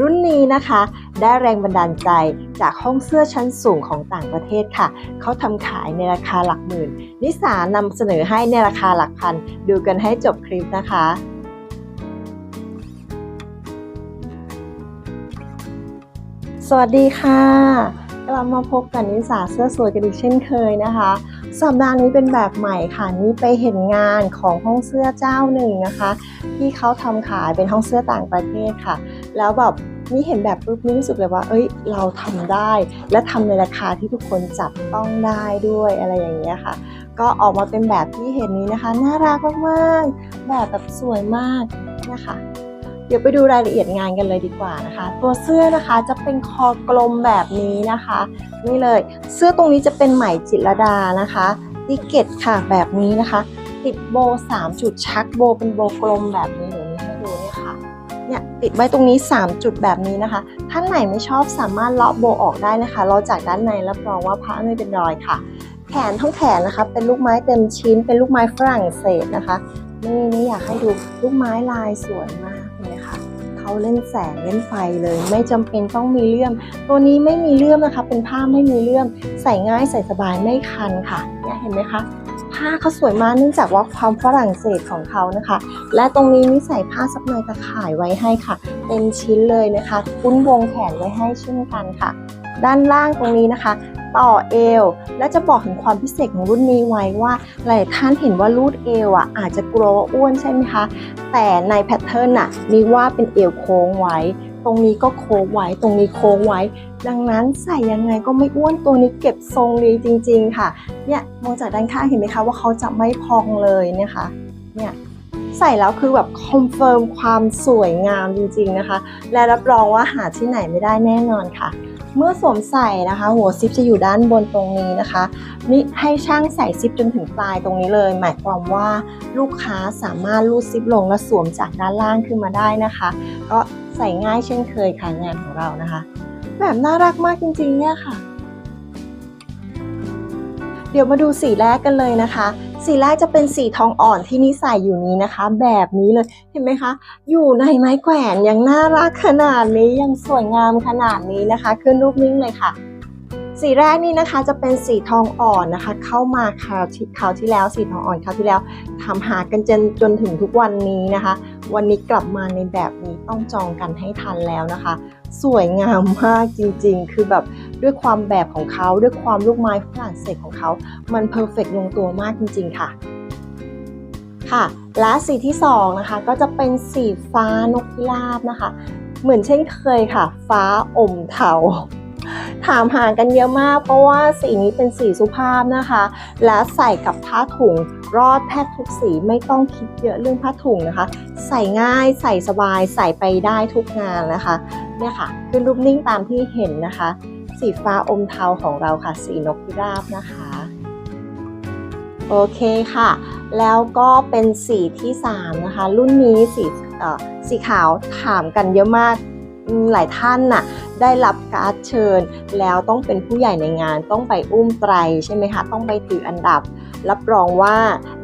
รุ่นนี้นะคะ ได้แรงบันดาลใจจากห้องเสื้อชั้นสูงของต่างประเทศค่ะ เขาทำขายในราคาหลักหมื่น นิสานำเสนอให้ในราคาหลักพัน ดูกันให้จบคลิปนะคะสวัสดีค่ะ กลับมาพบกับนิสาเสื้อสวยกันอีกเช่นเคยนะคะ สัปดาห์นี้เป็นแบบใหม่ค่ะนี่ไปเห็นงานของห้องเสื้อเจ้าหนึ่งนะคะ ที่เขาทำขายเป็นห้องเสื้อต่างประเทศค่ะ แล้วแบบนี่เห็นแบบปุ๊บนี่รู้สึกเลยว่า เอ้ย เราทำได้ และทำในราคาที่ทุกคนจับต้องได้ด้วยอะไรอย่างเงี้ยค่ะ ก็ออกมาเป็นแบบที่เห็นนี้นะคะ น่ารักมากๆ แบบแบบสวยมากนะคะ เดี๋ยวไปดูรายละเอียดงานกันเลยดีกว่านะคะ ตัวเสื้อนะคะจะเป็นคอกลมแบบนี้นะคะ นี่เลย เสื้อตรงนี้จะเป็นไหมจิตรดานะคะติเกตค่ะแบบนี้นะคะ ติดโบ 3 จุดชักโบเป็นโบกลมแบบนี้เดี๋ยวนี้ให้ดูเนี่ยค่ะ เนี่ยติดไว้ตรงนี้ 3 จุดแบบนี้นะคะ ท่านไหนไม่ชอบสามารถเลาะโบออกได้นะคะเลาะจากด้านในรับรองว่าผ้าไม่เป็นรอยค่ะ แขนทั้งแขนนะคะ เป็นลูกไม้เต็มชิ้น เป็นลูกไม้ฝรั่งเศสนะคะนี่นี่อยากให้ดูลูกไม้ลายสวยมากเลยค่ะเขาเล่นแสงเล่นไฟเลย ไม่จำเป็นต้องมีเลื่อม ตัวนี้ไม่มีเลื่อมนะคะ เป็นผ้าไม่มีเลื่อม ใส่ง่ายใส่สบายไม่คันค่ะเนี่ยเห็นไหมคะ ผ้าเขาสวยมากเนื่องจากว่าความฝรั่งเศสของเขานะคะ และตรงนี้นี่ใส่ผ้าซับในตะข่ายไว้ให้ค่ะเต็มชิ้นเลยนะคะคุ้นวงแขนไว้ให้เช่นกันค่ะ ด้านล่างตรงนี้นะคะ ต่อเอว และจะบอกถึงความพิเศษของรุ่นนี้ไว้ว่าหลายท่านเห็นว่ารูดเอวอะอาจจะกลัวว่าอ้วนใช่ไหมคะ แต่ในแพทเทิร์นน่ะมีว่าเป็นเอวโค้งไว้ ตรงนี้ก็โค้งไว้ตรงนี้โค้งไว้ ดังนั้นใส่ยังไงก็ไม่อ้วนตัวนี้เก็บทรงดีจริง ๆ ค่ะ เนี่ยมองจากด้านข้างเห็นไหมคะว่าเขาจะไม่พองเลยนี่ยค่ะเนี่ยใส่แล้วคือแบบคอนเฟิร์มความสวยงามจริง ๆนะคะ และรับรองว่าหาที่ไหนไม่ได้แน่นอนค่ะ เมื่อสวมใส่นะคะ หัวซิปจะอยู่ด้านบนตรงนี้นะคะ นี่ให้ช่างใส่ซิปจนถึงปลายตรงนี้เลย หมายความว่าลูกค้าสามารถรูดซิปลงและสวมจากด้านล่างขึ้นมาได้นะคะ ก็ ใส่ง่ายเช่นเคยค่ะงานของเรานะคะ แบบน่ารักมากจริงๆเนี่ยค่ะ เดี๋ยวมาดูสีแรกกันเลยนะคะ สีแรกจะเป็นสีทองอ่อนที่นิใส่อยู่นี้นะคะ แบบนี้เลยเห็นไหมคะ อยู่ในไม้แขวนยังน่ารักขนาดนี้ยังสวยงามขนาดนี้นะคะ ขึ้นรูปนิ่งเลยค่ะ สีแรกนี่นะคะจะเป็นสีทองอ่อนนะคะ เข้ามาคราวที่คราวที่แล้วสีทองอ่อนคราวที่แล้วทำหากันจนจนถึงทุกวันนี้นะคะ วันนี้กลับมาในแบบนี้ต้องจองกันให้ทันแล้วนะคะ สวยงามมากจริงๆ คือแบบด้วยความแบบของเขาด้วยความลูกไม้ฝรั่งเศสของเขา มันเพอร์เฟกลงตัวมากจริง ๆ ค่ะค่ะ และสีที่สองนะคะก็จะเป็นสีฟ้านกพิราบนะคะ เหมือนเช่นเคยค่ะ ฟ้าอมเทา ถามหากันเยอะมาก เพราะว่าสีนี้เป็นสีสุภาพนะคะ และใส่กับผ้าถุงรอดแทบทุกสีไม่ต้องคิดเยอะเรื่องผ้าถุงนะคะ ใส่ง่ายใส่สบายใส่ไปได้ทุกงานนะคะเนี่ยค่ะคือรูปนิ่งตามที่เห็นนะคะ สีฟ้าอมเทาของเราค่ะ สีนกพิราบนะคะโอเคค่ะ แล้วก็เป็นสีที่ 3 นะคะ รุ่นนี้สีสีขาวถามกันเยอะมาก หลายท่านน่ะได้รับการ์ดเชิญ แล้วต้องเป็นผู้ใหญ่ในงานต้องไปอุ้มไตรใช่ไหมคะต้องไปถืออันดับ รับรองว่า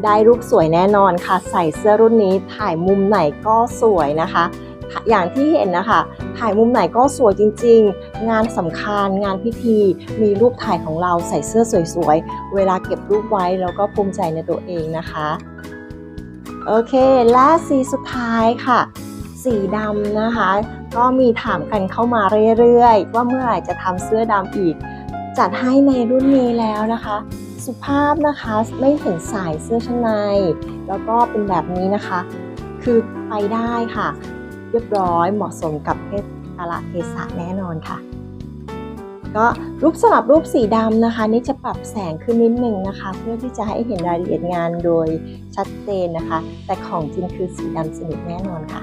ได้รูปสวยแน่นอนค่ะ ใส่เสื้อรุ่นนี้ถ่ายมุมไหนก็สวยนะคะ อย่างที่เห็นนะคะ ถ่ายมุมไหนก็สวยจริง ๆ งานสำคัญงานพิธีมีรูปถ่ายของเราใส่เสื้อสวยๆ เวลาเก็บรูปไว้แล้วก็ภูมิใจในตัวเองนะคะ โอเค และสีสุดท้ายค่ะ สีดำนะคะ ก็มีถามกันเข้ามาเรื่อยๆ ว่าเมื่อไหร่จะทำเสื้อดำอีก จัดให้ในรุ่นนี้แล้วนะคะ สุภาพนะคะไม่เห็นสายเสื้อชั้นใน แล้วก็เป็นแบบนี้นะคะ คือไปได้ค่ะ เรียบร้อยเหมาะสมกับเทศกาลเทศะแน่นอนค่ะก็รูปสลับรูปสีดำนะคะ นี่จะปรับแสงขึ้นนิดนึงนะคะ เพื่อที่จะให้เห็นรายละเอียดงานโดยชัดเจนนะคะ แต่ของจริงคือสีดำสนิทแน่นอนค่ะ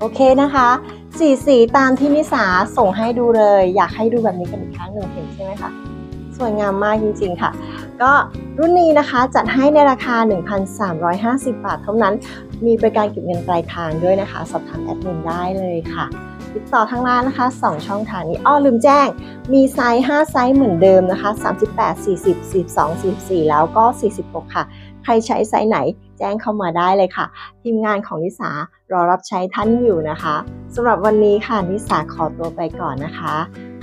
โอเคนะคะสีสีตามที่นิสาส่งให้ดูเลย อยากให้ดูแบบนี้กันอีกครั้งหนึ่งเห็นใช่ไหมคะสวยงามมากจริงๆค่ะ ก็รุ่นนี้นะคะจัดให้ในราคา 1,350 บาทเท่านั้น มีบริการเก็บเงินปลายทางด้วยนะคะ สอบถามแอดมินได้เลยค่ะ ติดต่อทางร้านนะคะ 2 ช่องทางนี้อ้อลืมแจ้ง มีไซส์ 5 ไซส์เหมือนเดิมนะคะ 38 40 42 44 แล้วก็ 46 ค่ะ ใครใช้ไซส์ไหนแจ้งเข้ามาได้เลยค่ะ ทีมงานของนิสารอรับใช้ท่านอยู่นะคะสำหรับวันนี้ค่ะนิสาขอตัวไปก่อนนะคะ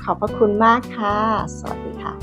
ขอบพระคุณมากค่ะ สวัสดีค่ะ